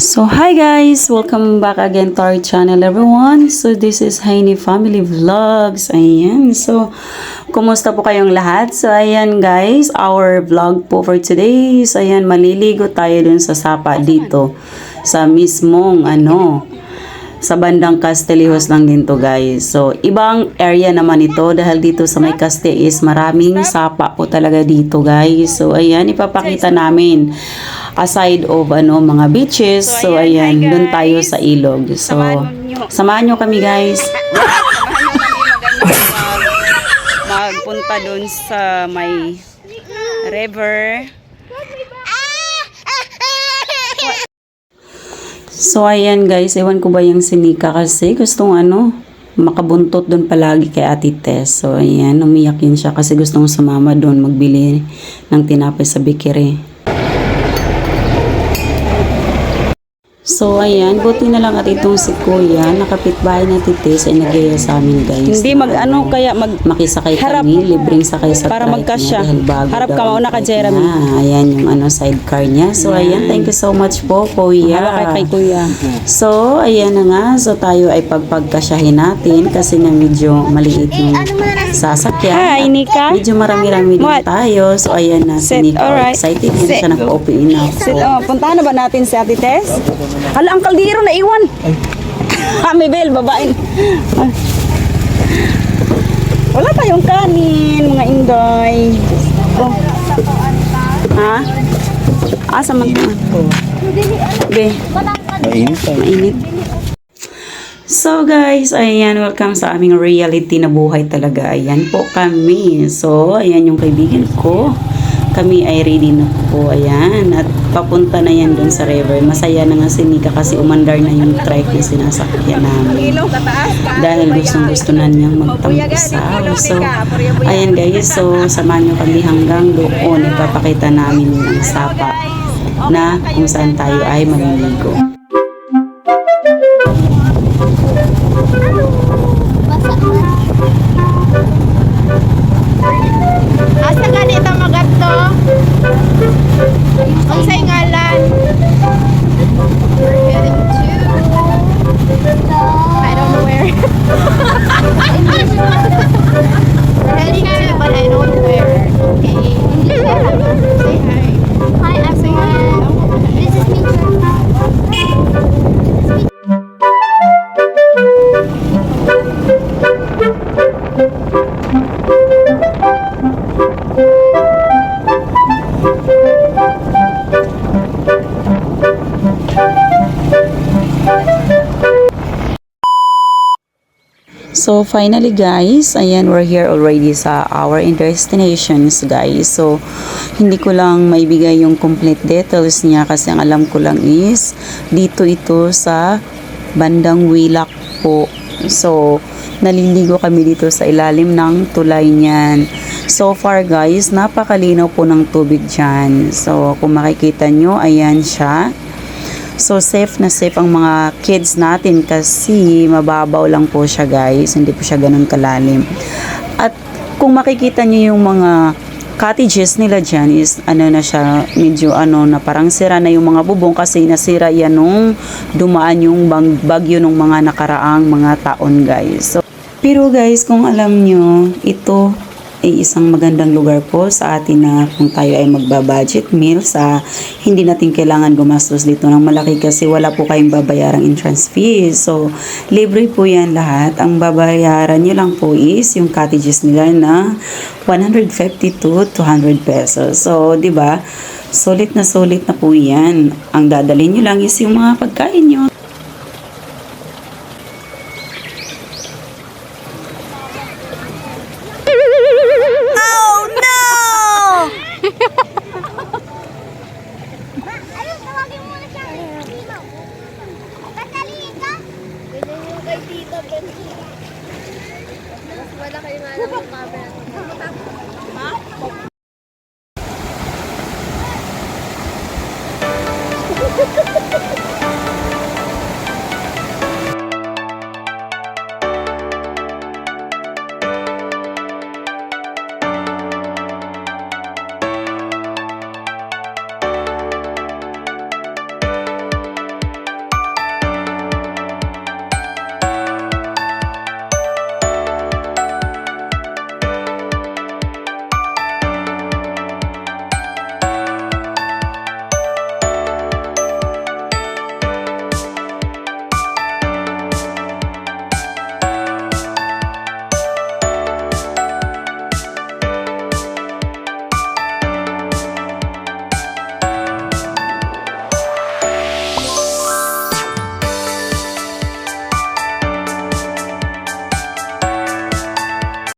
So hi guys, welcome back again to our channel everyone. So this is Haini Family Vlogs. Ayan. So kumusta po kayong lahat? So ayan guys, our vlog po for today. So ayan, maliligo tayo dun sa sapa dito sa mismong ano sa bandang Castillejos lang din to guys. So, ibang area naman ito dahil dito sa may Caste is maraming sapa po talaga dito guys. So, ayan, ipapakita namin aside of ano mga beaches. So, ayan, doon tayo sa ilog. So, samahan nyo kami guys. magpunta doon sa may river. So, ayan guys, ewan ko ba yung sinika kasi gustong ano, makabuntot doon palagi kay Ate Tess. So, ayan, umiyak yun siya kasi gustong sumama doon magbili ng tinapay sa bikiri. So, ayan, buti na lang at itong si Kuya, nakapitbahay na Tess ay nagaya sa amin guys. Hindi mag ano kaya mag Makisakay Harap. kami, libreng sakay sa Para trike magkasya. Harap ka, mauna ka, Jeremy. niya. Ayan yung ano, sidecar niya. So, ayan, thank you so much po, Kuya. Hala kay kay kuya. So, ayan na nga. So, tayo ay pagpagkasyahin natin kasi nga medyo maliit yung sasakyan. Hi, Nika. Medyo marami-rami din tayo. So, ayan na si Sit, Nika. alright. Excited din siya. Nag-OP na Sit, oh, puntahan na ba natin si Ate Tess? Hala, ang kaldero na iwan. Kami Bel, babain. Ah. Wala tayong kanin, mga inday. Oh. Ha? Asa man ka? Be, Mainit mainit. So guys, ayan, welcome sa aming reality na buhay talaga. Ayan po kami. So, ayan yung kaibigan ko. Kami ay ready na po. Ayan. At papunta na yan dun sa river. Masaya na nga si Nika kasi umandar na yung trike na sinasakyan namin. Dahil gustong gusto na niyang magtampisaw. So, ayan guys. So, samahan niyo kami hanggang doon. Ipapakita namin yung sapa na kung saan tayo ay maliligo. So finally guys, ayan we're here already sa our destinations guys. So hindi ko lang maibigay yung complete details niya kasi ang alam ko lang is dito ito sa bandang Wilak po. So naliligo kami dito sa ilalim ng tulay niyan. So far guys, napakalinaw po ng tubig dyan. So kung makikita nyo, ayan siya. So safe na safe ang mga kids natin kasi mababaw lang po siya guys, hindi po siya ganun kalalim. At kung makikita niyo yung mga cottages nila dyan is ano na siya, medyo ano na parang sira na yung mga bubong kasi nasira yan nung dumaan yung bang, bagyo nung mga nakaraang mga taon guys. So, pero guys, kung alam nyo, ito ay isang magandang lugar po sa atin na kung tayo ay magba-budget meal sa hindi natin kailangan gumastos dito ng malaki kasi wala po kayong babayarang entrance fees. So, libre po yan lahat. Ang babayaran nyo lang po is yung cottages nila na 150 to 200 pesos. So, di ba? Sulit na sulit na po yan. Ang dadalhin nyo lang is yung mga pagkain nyo. dito, Benji. Mas malaki nga lang yung camera. Ha? Ha?